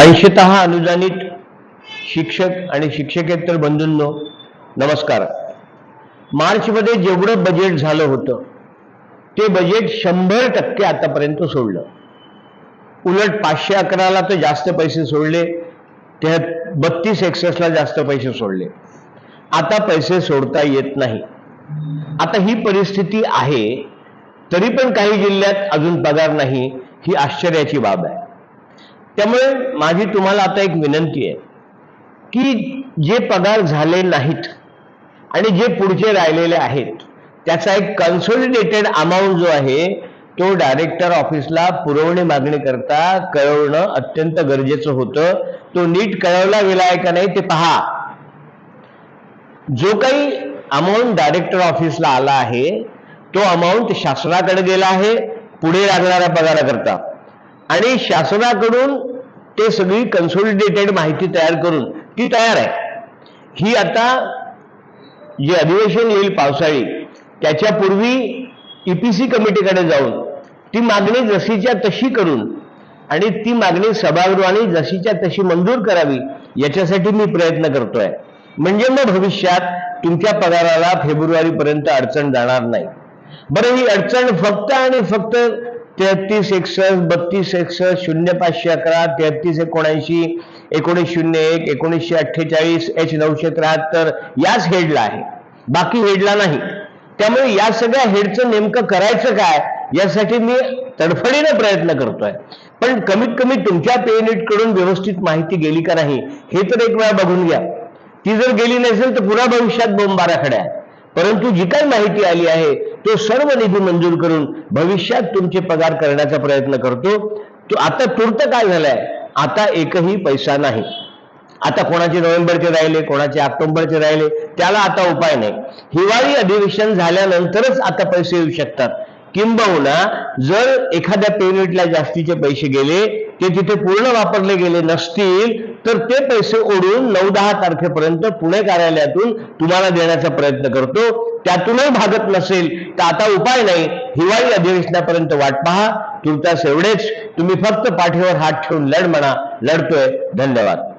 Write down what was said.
अंशतः अनुदानित शिक्षक आणि शिक्षकेतर बंधूंनो नमस्कार. मार्चमध्ये जेवढं बजेट झालं होतं ते बजेट शंभर टक्के आतापर्यंत सोडलं. उलट पाचशे अकराला तर जास्त पैसे सोडले त्या बत्तीस एक्सेसला जास्त पैसे सोडले. आता पैसे सोडता येत नाही. आता ही परिस्थिती आहे तरी पण काही जिल्ह्यात अजून पगार नाही ही आश्चर्याची बाब आहे. त्यामुळे माझी तुम्हाला आता एक विनंती आहे की जे पगार झाले नाहीत आणि जे पुढचे राहिलेले आहेत त्याचा एक कन्सोलिडेटेड अमाऊंट जो आहे तो डायरेक्टर ऑफिसला पुरवणी मागणी करता कळवणं अत्यंत गरजेचं होतं. तो नीट कळवला गेला आहे का नाही ते पहा. जो काही अमाऊंट डायरेक्टर ऑफिसला आला आहे तो अमाऊंट शासनाकडे गेला आहे पुढे लागणाऱ्या पगाराकरता. आणि शासनाकडून ते सगळी कन्सोलिडेटेड माहिती तयार करून ती तयार आहे. ही आता जे अधिवेशन येईल पावसाळी त्याच्यापूर्वी सी कमिटीकडे जाऊन ती मागणी जशीच्या तशी करून आणि ती मागणी सभागृहाने जशीच्या तशी मंजूर करावी याच्यासाठी मी प्रयत्न करतोय. म्हणजे मग भविष्यात तुमच्या पगाराला फेब्रुवारीपर्यंत अडचण जाणार नाही. बरं ही अडचण फक्त आणि फक्त तेहतीस एकसष्ट बत्तीस एकसष्ट शून्य पाचशे अकरा तेहतीस एकोणऐंशी एकोणीस शून्य एक एकोणीसशे अठ्ठेचाळीस एच नऊशे त्र्याहत्तर याच हेडला आहे. बाकी हेडला नाही. त्यामुळे या सगळ्या हेडचं नेमकं करायचं काय यासाठी मी तडफडीनं प्रयत्न करतोय. पण कमीत कमी तुमच्या पे कडून व्यवस्थित माहिती गेली का नाही हे तर एक वेळा बघून घ्या. ती जर गेली नसेल तर पुन्हा भविष्यात बोंबाराखड्या आहे परंतु जी काही माहिती आली आहे तो सर्व निधी मंजूर करून भविष्यात तुमचे पगार करण्याचा प्रयत्न करतो. तो आता तूर्त काय झालाय? आता एकही पैसा नाही. आता कोणाचे नोव्हेंबरचे राहिले कोणाचे ऑक्टोबरचे राहिले त्याला आता उपाय नाही. हिवाळी अधिवेशन झाल्यानंतरच आता पैसे येऊ शकतात. किंबहुना जर एखाद्या पेमेंटला जास्तीचे पैसे गेले ते तिथे पूर्ण वापरले गेले नसतील तर ते पैसे ओढून नऊ दहा तारखेपर्यंत पुणे कार्यालयातून तुम्हाला देण्याचा प्रयत्न करतो. त्यातूनही भागत नसेल तर आता उपाय नाही. हिवाळी अधिवेशनापर्यंत वाट पहा. तुर्तास एवढेच तुम्ही फक्त पाठीवर हात ठेवून लढ म्हणा. लढतोय. धन्यवाद.